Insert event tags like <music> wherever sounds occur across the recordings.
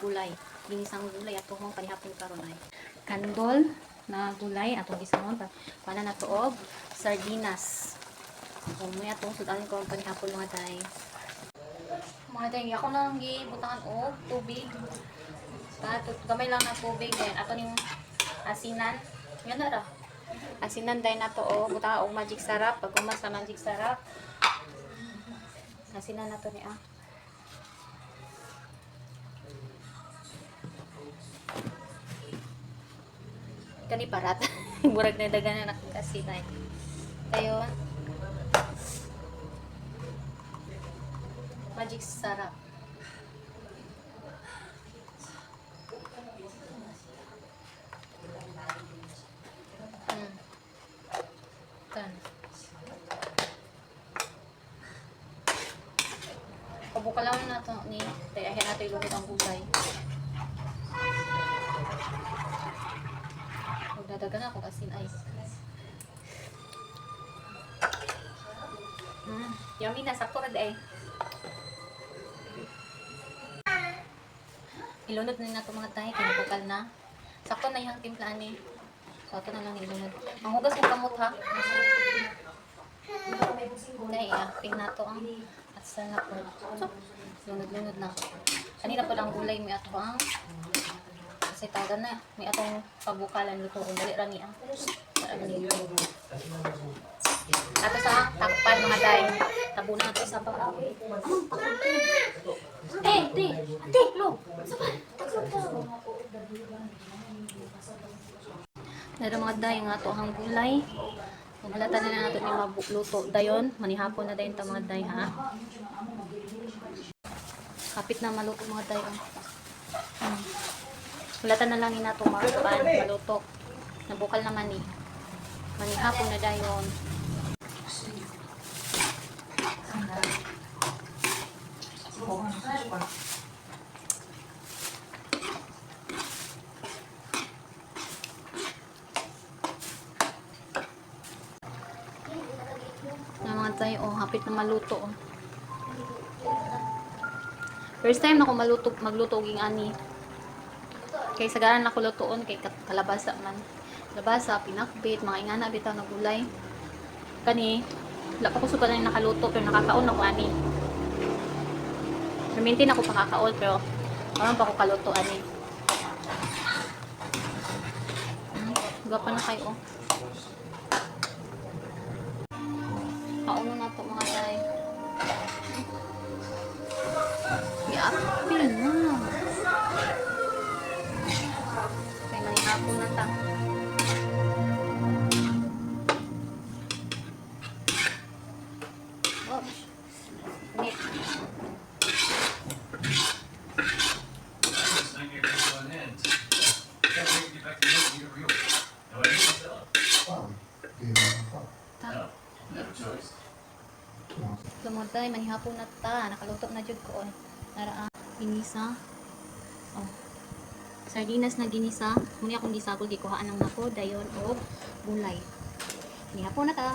gulay. Ginisang gulay at tuhong panihapon karon ay kandol na gulay atong gisahon pa pala na tuog sardinas. May atong sudan ko ang mga tay. Mga tay, ako lang gibutangan og tubig. Tato, gamay lang na tubig then ato ning asinan. Yan na ra. Asinan dahil na to o buta og magic sarap pag umas sa magic sarap. Asinan na to ni ah. Kani parat. <laughs> Murag na dagan na nakasinan. Tayo. Magic sarap. Hmm. Na to ni tay ahin nato ilunod ang gulay. Magdadagan ako asin ice. Mm, yummy na sakto ra day. Ilunod na na to mga tay kay bukal na. Sakto na yung timplaan. So, ito na lang ilunod. Ang hugas ng kamot ha. Dahil, ah, ping na to ang at sa na po. So, lunod-lunod na. Kanina pa lang gulay, may ato ang kasi tagan na. May atong pabukalan luto kung dali rani ang Ato sa takpan mga day. Tabo na ato sa baka. Eh, di, di, lo. Nara mga day nga to ang gulay. Kung halata na na nato ni mabuluto dayon, manihapon na dayon ta mga day ha. Kapit na maluto mga day. Oh. Hmm. Halata na lang ina to marupan, maluto. Nabukal naman ni. Manihapon na dayon. Na mga tay, oh, hapit na maluto. Oh. First time na ako maluto, magluto og ani. Kay sagaran ako lutoon kay kalabasa man. Kalabasa, pinakbit, mga ingana bitaw na gulay. Kani, wala pa ko suka na nakaluto pero nakakaon ako ani. Permintin ako pakakaon pero parang pa ko kaluto ani. Hmm, Gapa na kayo oh. Lumutay, manihapon na ta. Nakaluto na jud ko. Tara, ah, ginisa. Oh. Sardinas na ginisa. Muna akong gisagol, gikuhaan ng nako, dayon, o gulay. Manihapon na ta.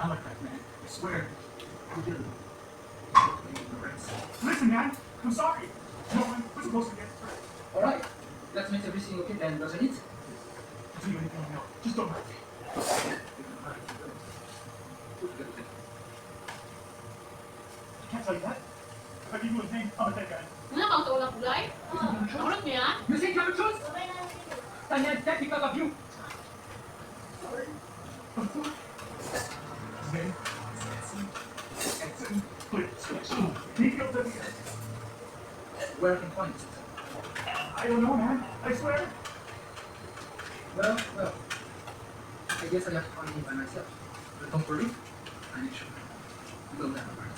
I like that man. I swear. I do. Listen, man. I'm sorry. No one was supposed to get hurt. All right. Let's make everything okay then, doesn't it? Do anything you know. Just don't hurt me. I can't tell you that. If I give you his name, I'm a dead guy. Ano kang tulak gulay? Nakulot niya? You think you have a choice? Tanya, that because of you. His Where can I find it? I don't know, man. I swear. Well, well. I guess I have to find him by myself. But don't worry. I make sure. We'll never